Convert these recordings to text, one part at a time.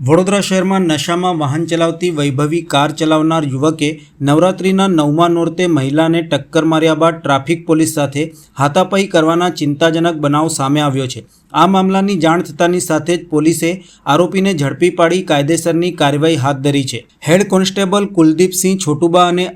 વડોદરા શહેરમાં નશામાં વાહન ચલાવતી વૈભવી કાર ચલાવનાર યુવકે નવરાત્રિના નવમા નોરતે મહિલાને ટક્કર માર્યા બાદ ટ્રાફિક પોલીસ સાથે હાથાપાઈ કરવાના ચિંતાજનક બનાવ સામે આવ્યો છે. આ મામલાની જાણ થતાની સાથે જ પોલીસે આરોપીને ઝડપી પાડી કાયદેસરની કાર્યવાહી હાથ ધરી છે. હેડ કોન્સ્ટેબલ કુલદીપસિંહ છોટુબા અને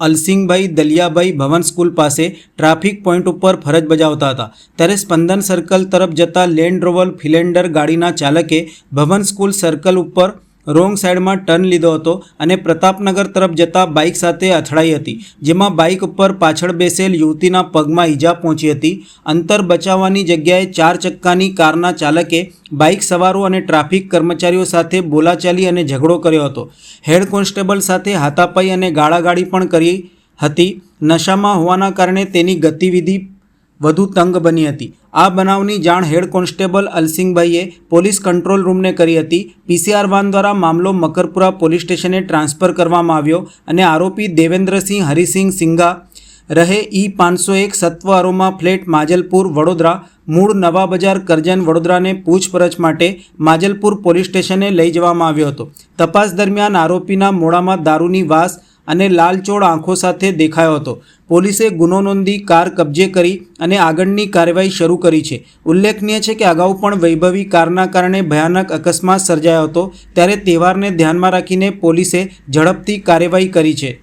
અલસિંગભાઈ દલિયાભાઈ ભવન સ્કૂલ પાસે ટ્રાફિક પોઈન્ટ ઉપર ફરજ બજાવતા હતા. ત્યારે સ્પંદન સર્કલ તરફ જતા લેન્ડ રોવર ફિલેન્ડર ગાડીના ચાલકે ભવન સ્કૂલ સર્કલ ઉપર રોંગ સાઈડમાં ટર્ન લીધો હતો અને પ્રતાપનગર તરફ જતા બાઇક સાથે અથડાઈ હતી, જેમાં બાઇક ઉપર પાછળ બેસેલ યુવતીના પગમાં ઈજા પહોંચી હતી. અંતર બચાવવાની જગ્યાએ ચાર ચક્કાની કારના ચાલકે બાઇક સવારો અને ટ્રાફિક કર્મચારીઓ સાથે બોલાચાલી અને ઝઘડો કર્યો હતો. હેડ કોન્સ્ટેબલ સાથે હાથાપાઈ અને ગાળાગાળી પણ કરી હતી. નશામાં હોવાના કારણે તેની ગતિવિધિ વધુ તંગ બની હતી. આ બનાવની જાણ હેડ કોન્સ્ટેબલ અલસિંગભાઈએ પોલીસ કંટ્રોલ રૂમને કરી હતી. પીસીઆર વાન દ્વારા મામલો મકરપુરા પોલીસ સ્ટેશને ટ્રાન્સફર કરવામાં આવ્યો અને આરોપી દેવેન્દ્રસિંહ હરિસિંહ સિંઘા રહે ઈ પાંચસો એક સત્વ અરોમા ફ્લેટ માજલપુર, વડોદરા, મૂળ નવા બજાર કરજન વડોદરાને પૂછપરછ માટે માજલપુર પોલીસ સ્ટેશને લઈ જવામાં આવ્યો હતો. તપાસ દરમિયાન આરોપીના મોડામાં દારૂની વાસ અને લાલચોળ આંખો સાથે દેખાયો હતો. પોલીસે ગુનો નોંધી કાર કબજે કરી અને આગળની કાર્યવાહી શરૂ કરી છે. ઉલ્લેખનીય છે કે અગાઉ પણ વૈભવી કારના કારણે ભયાનક અકસ્માત સર્જાયો હતો, ત્યારે તહેવારને ધ્યાનમાં રાખીને પોલીસે ઝડપથી કાર્યવાહી કરી છે.